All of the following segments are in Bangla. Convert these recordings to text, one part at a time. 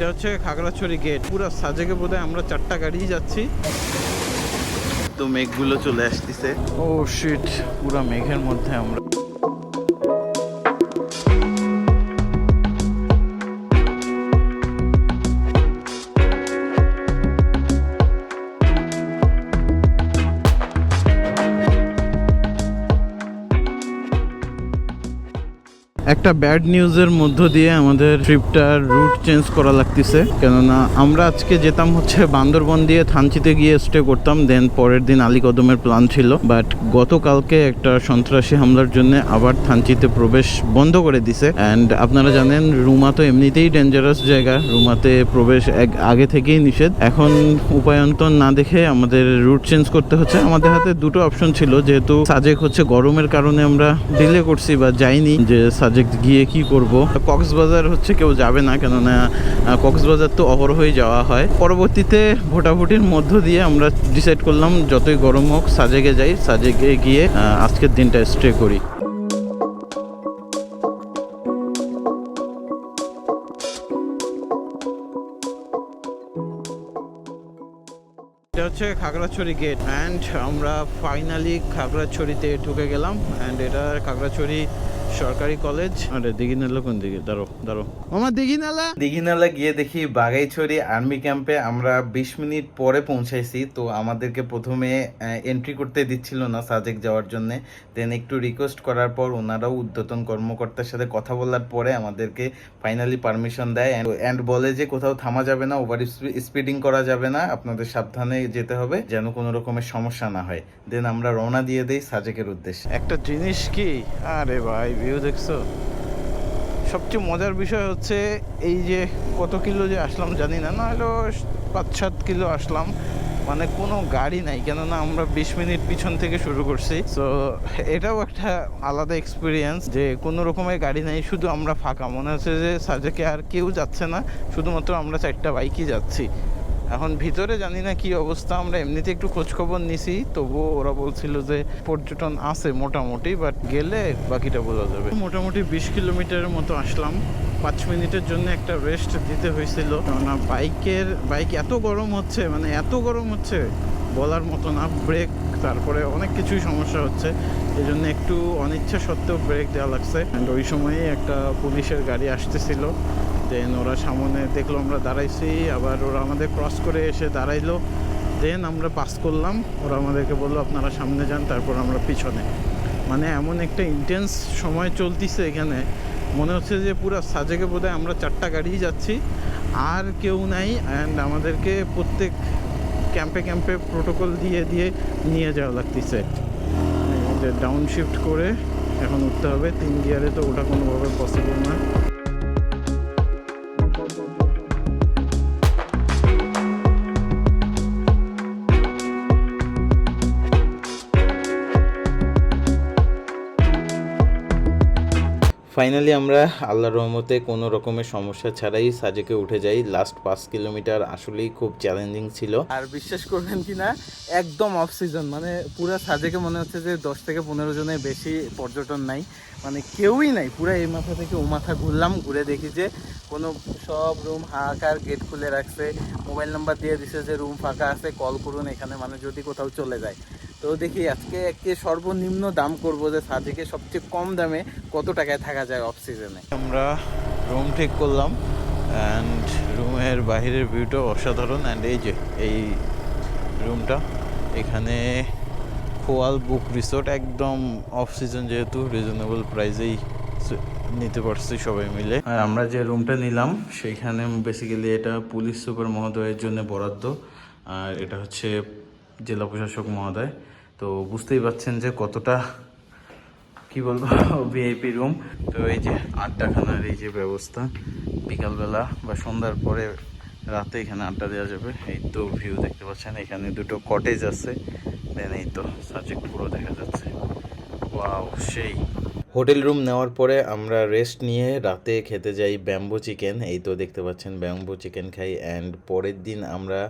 এটা হচ্ছে খাগড়াছড়ি গেট পুরো সাজেকে বোধহয় আমরা চারটা গাড়ি যাচ্ছি। তো মেঘগুলো চলে আসতেছে। ও শিট পুরো মেঘের মধ্যে আমরা একটা ব্যাড নিউজের মধ্য দিয়ে আমাদের ট্রিপটার রুট চেঞ্জ করা লাগতেছে। কেননা আমরা আজকে যেতাম হচ্ছে বান্দরবন দিয়ে থানচিতে গিয়ে স্টে করতাম দেন পরের দিন আলীকদমের প্ল্যান ছিল। বাট গতকালকে একটা সন্ত্রাসী হামলার জন্য আবার থানচিতে প্রবেশ বন্ধ করে দিছে। অ্যান্ড আপনারা জানেন, রুমা তো এমনিতেই ডেঞ্জারাস জায়গা। রুমাতে প্রবেশ এক আগে থেকেই নিষেধ। এখন উপায়ন্তর না দেখে আমাদের রুট চেঞ্জ করতে হচ্ছে। আমাদের হাতে দুটো অপশন ছিল, যেহেতু সাজেক হচ্ছে গরমের কারণে আমরা ডিলে করছি বা যাইনি, যে সাজেক গিয়ে কি করব? কক্সবাজার হচ্ছে কেউ যাবে না, কেননা কক্সবাজার তো অহরহই যাওয়া হয়। পরবর্তীতে ভোটাভুটির মধ্য দিয়ে আমরা ডিসাইড করলাম, যতই গরম হোক সাজেকে যাই সাজেকে গিয়ে আজকের দিনটা স্টে করি। এটা হচ্ছে খাগড়াছড়ি গেট অ্যান্ড আমরা ফাইনালি খাগড়াছড়িতে ঢুকে গেলাম অ্যান্ড এটা খাগড়াছড়ি সরকারি কলেজ আরে দিঘিনালা কোন দিকে? দাঁড়ো দাঁড়ো মামা দিঘিনালা? দিঘিনালা গিয়ে দেখি বাগাইছড়ি আর্মি ক্যাম্পে আমরা বিশ মিনিট পরে পৌঁছাইছি তো আমাদেরকে প্রথমে এন্ট্রি করতে দিচ্ছিল না সাজেক যাওয়ার জন্য। দেন একটু রিকোয়েস্ট করার পর ওনারাও উদ্যতন কর্মকর্তার সাথে কথা বলার পরে আমাদেরকে ফাইনালি পারমিশন দেয়। অ্যান্ড বলে যে কোথাও থামা যাবে না ওভার স্পিডিং করা যাবে না আপনাদের সাবধানে যেতে হবে যেন কোনো রকমের সমস্যা না হয়। দেন আমরা রওনা দিয়ে দেই সাজেকের উদ্দেশ্যে। একটা জিনিস কি? আরে ভাই ভিউ দেখছ? সবচেয়ে মজার বিষয় হচ্ছে এই যে কত কিলো যে আসলাম, জানি না না হলো পাঁচ সাত কিলো আসলাম। মানে কোনো গাড়ি নাই, কেননা আমরা বিশ মিনিট পিছন থেকে শুরু করছি। তো এটাও একটা আলাদা এক্সপিরিয়েন্স যে কোনো রকমের গাড়ি নাই, শুধু আমরা ফাঁকা। মনে হচ্ছে যে সাজেকে আর কেউ যাচ্ছে না, শুধুমাত্র আমরা চারটা বাইকই যাচ্ছি। এখন ভিতরে জানি না কি অবস্থা, আমরা এমনিতে একটু খোঁজ খবর নিছি, তবুও ওরা বলছিল যে পর্যটন আছে মোটামুটি বাট গেলে বাকিটা বোঝা যাবে। মোটামুটি বিশ কিলোমিটারের মতো আসলাম। পাঁচ মিনিটের জন্য একটা রেস্ট দিতে হয়েছিল। কেননা বাইকের, বাইক এত গরম হচ্ছে মানে এত গরম হচ্ছে, বলার মতো না ব্রেক তারপরে অনেক কিছুই সমস্যা হচ্ছে। এই জন্য একটু অনিচ্ছা সত্ত্বেও ব্রেক দেওয়া লাগছে। অ্যান্ড ওই সময়ই একটা পুলিশের গাড়ি আসতেছিল। দেন ওরা সামনে দেখল আমরা দাঁড়াইছি, আবার ওরা আমাদের ক্রস করে এসে দাঁড়াইলো। দেন আমরা পাস করলাম, ওরা আমাদেরকে বলল, আপনারা সামনে যান, তারপর আমরা পিছনে। মানে এমন একটা ইন্টেন্স সময় চলতিছে এখানে। মনে হচ্ছে যে পুরো সাজেকে বোধহয় আমরা চারটা গাড়িই যাচ্ছি, আর কেউ নাই অ্যান্ড আমাদেরকে প্রত্যেক ক্যাম্পে ক্যাম্পে প্রোটোকল দিয়ে দিয়ে নিয়ে যাওয়া লাগতেছে। ডাউন শিফট করে এখন উঠতে হবে। তিন গিয়ারে তো ওটা কোনোভাবে পসিবল না। ফাইনালি আমরা আল্লাহর রহমতে কোনো রকমের সমস্যা ছাড়াই সাজেকে উঠে যাই। লাস্ট পাঁচ কিলোমিটার আসলেই খুব চ্যালেঞ্জিং ছিল। আর বিশ্বাস করবেন কি না একদম অফ সিজন মানে পুরো সাজেকে মনে হচ্ছে যে দশ থেকে পনেরো জনের বেশি পর্যটন নাই। মানে কেউই নাই, পুরো এই মাথা থেকে ও মাথা ঘুরলাম, ঘুরে দেখি যে কোনো সব রুম হাহাকার গেট খুলে রাখছে। মোবাইল নাম্বার দিয়ে দিছে যে রুম ফাঁকা আছে কল করুন এখানে মানে যদি কোথাও চলে যায়। তো দেখি আজকে একে সর্বনিম্ন দাম করব যে সাজেকে সবচেয়ে কম দামে কত টাকায় থাকা যায় অফ সিজনে আমরা রুম ঠিক করলাম অ্যান্ড রুমের বাইরের ভিউটা অসাধারণ অ্যান্ড এই যে, এই রুমটা এখানে খোয়াল বুক রিসোর্ট একদম অফ সিজন যেহেতু রিজনেবল প্রাইসেই নিতে পারছি সবাই মিলে। আর আমরা যে রুমটা নিলাম, সেইখানে বেসিক্যালি এটা পুলিশ সুপার মহোদয়ের জন্য বরাদ্দ। আর এটা হচ্ছে জেলা প্রশাসক মহোদয়। তো বুঝতেই পারছেন যে কতটা, কি বলব ভিআইপি রুম তো এই যে আড্ডাখানার এই যে ব্যবস্থা, বিকালবেলা বা সন্ধ্যার পরে রাতে এখানে আড্ডা দেওয়া যাবে। এই তো ভিউ দেখতে পাচ্ছেন, এখানে দুটো কটেজ আছে। দেন এই তো সাজেক পুরো দেখা যাচ্ছে। ওয়াও সেই হোটেল রুম নেওয়ার পরে আমরা রেস্ট নিয়ে রাতে খেতে যাই ব্যাম্বো চিকেন। এই তো দেখতে পাচ্ছেন, ব্যাম্বো চিকেন খাই অ্যান্ড পরের দিন আমরা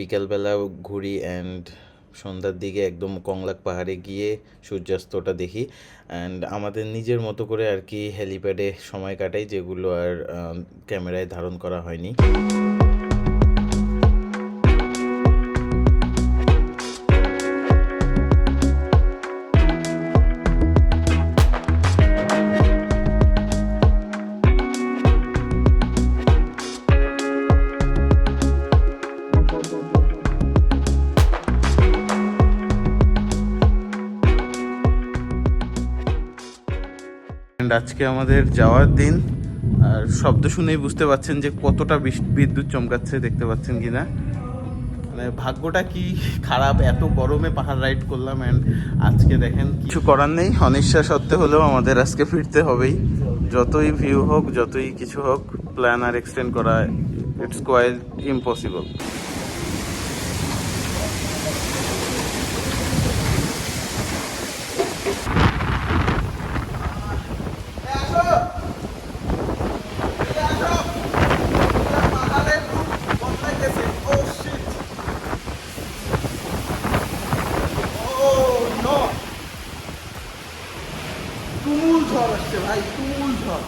বিকালবেলা ঘুরি অ্যান্ড সন্ধ্যার দিকে একদম কংলাক পাহাড়ে গিয়ে সূর্যাস্তটা দেখি। অ্যান্ড আমাদের নিজের মতো করে আর কি হেলিপ্যাডে সময় কাটাই, যেগুলো আর ক্যামেরায় ধারণ করা হয়নি। আজকে আমাদের যাওয়ার দিন। আর শব্দ শুনেই বুঝতে পাচ্ছেন যে কতটা বিদ্যুৎ চমকাচ্ছে, দেখতে পাচ্ছেন কি না মানে ভাগ্যটা কি খারাপ, এত গরমে পাহাড় রাইড করলাম অ্যান্ড আজকে দেখেন কিছু করার নেই অনিশ্চা সত্ত্বে হলেও আমাদের আজকে ফিরতে হবেই। যতই ভিউ হোক, যতই কিছু হোক প্ল্যান আর এক্সটেন্ড করা ইটস কোয়াইট ইম্পসিবল আসছে ভাই তুমুল ঝড়?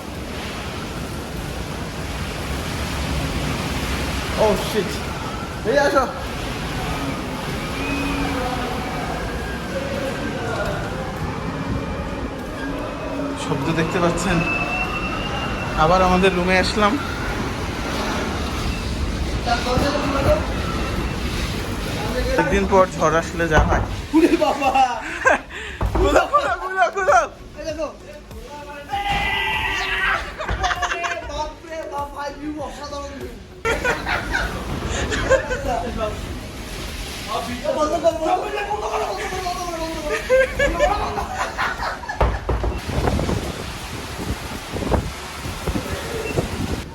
ও শিট এই আসো। শব্দ দেখতে পাচ্ছেন? আবার আমাদের রুমে আসলাম। একদিন পর ঝড় আসলে যা হয়। বাবা!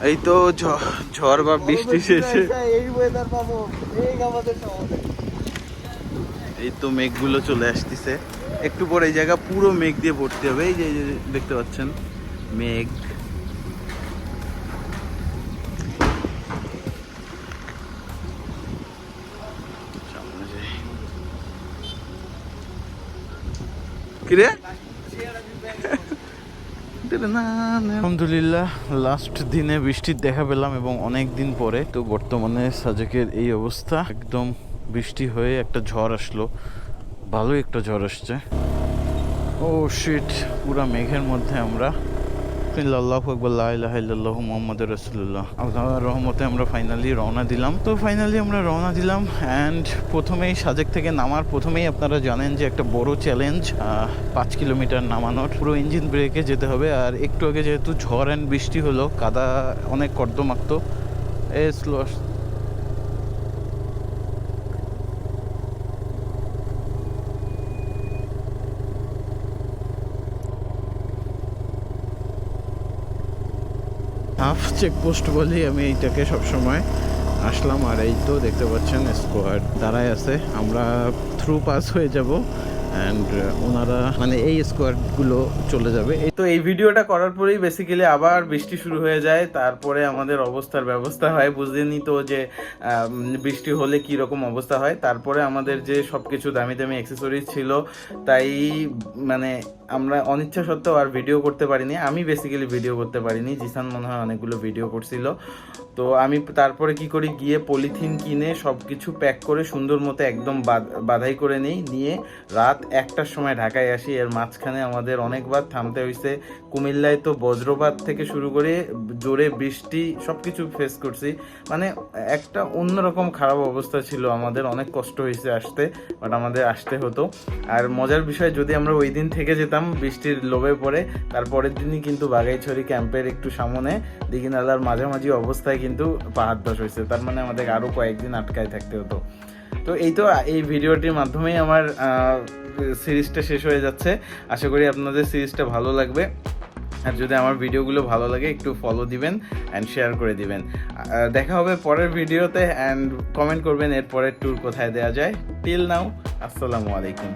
এই তো ঝড় বা বৃষ্টি শেষে। এই তো মেঘগুলো চলে আসতেছে। একটু পরে এই জায়গা পুরো মেঘ দিয়ে ভর্তি হবে। এই যে দেখতে পাচ্ছেন? মেঘ। কিরে? আলহামদুলিল্লাহ লাস্ট দিনে বৃষ্টির দেখা পেলাম এবং অনেক দিন পরে তো বর্তমানে সাজেকের এই অবস্থা। একদম বৃষ্টি হয়ে একটা ঝড় আসলো। ভালোই একটা ঝড় আসছে। ও শিট পুরা মেঘের মধ্যে আমরা আল্লাহ আকবর লাহ মোহাম্মদ রসুল্লাহ আল্লাহর রহমতে আমরা ফাইনালি রওনা দিলাম। তো ফাইনালি আমরা রওনা দিলাম অ্যান্ড প্রথমেই সাজেক থেকে নামার প্রথমেই আপনারা জানেন যে একটা বড় চ্যালেঞ্জ পাঁচ কিলোমিটার নামানোর। পুরো ইঞ্জিন ব্রেকে যেতে হবে আর একটু আগে যেহেতু ঝড় অ্যান্ড বৃষ্টি হলো, কাদা অনেক কর্দমাক্ত। এ স্লো হাফ চেকপোস্ট বলি আমি এইটাকে সবসময় আসলাম। আর এই তো দেখতে পাচ্ছেন স্কোয়াড দাঁড়ায় আছে। আমরা থ্রু পাস হয়ে যাব অ্যান্ড ওনারা মানে এই স্কোয়াডগুলো চলে যাবে। এই তো এই ভিডিওটা করার পরেই বেসিক্যালি আবার বৃষ্টি শুরু হয়ে যায়। তারপরে আমাদের অবস্থার ব্যবস্থা হয়। বুঝলেনই তো যে বৃষ্টি হলে কি রকম অবস্থা হয়। তারপরে আমাদের যে সব কিছু দামি দামি অ্যাক্সেসরিজ ছিল, তাই মানে আমরা অনিচ্ছা সত্ত্বেও আর ভিডিও করতে পারিনি। আমি বেসিক্যালি ভিডিও করতে পারিনি। জিসান মনে হয় অনেকগুলো ভিডিও করছিল। তো আমি তারপরে কি করি, গিয়ে পলিথিন কিনে সব কিছু প্যাক করে সুন্দর মতো একদম বাধাই করে নিই। নিয়ে রাত একটার সময় ঢাকায় আসি। এর মাঝখানে আমাদের অনেকবার থামতে হয়েছে কুমিল্লায় তো বজ্রপাত থেকে শুরু করে জোরে বৃষ্টি সব কিছু ফেস করছি। মানে একটা অন্যরকম খারাপ অবস্থা ছিল। আমাদের অনেক কষ্ট হয়েছে আসতে বাট আমাদের আসতে হতো। আর মজার বিষয়, যদি আমরা ওই দিন থেকে যেতাম বৃষ্টির লোভে পড়ে। তারপরের দিনই কিন্তু বাগাইছড়ি ক্যাম্পের একটু সামনে, দিঘিনালার মাঝামাঝি অবস্থায় কিন্তু পাহাড় ধস হয়েছে। তার মানে আমাদের আরও কয়েকদিন আটকায় থাকতে হতো। তো এই তো, এই ভিডিওটির মাধ্যমেই আমার সিরিজটা শেষ হয়ে যাচ্ছে। আশা করি আপনাদের সিরিজটা ভালো লাগবে। আর যদি আমার ভিডিওগুলো ভালো লাগে, একটু ফলো দিবেন অ্যান্ড শেয়ার করে দিবেন। দেখা হবে পরের ভিডিওতে অ্যান্ড কমেন্ট করবেন এর পরের ট্যুর কোথায় দেওয়া যায়। টিল নাও আসসালামু আলাইকুম।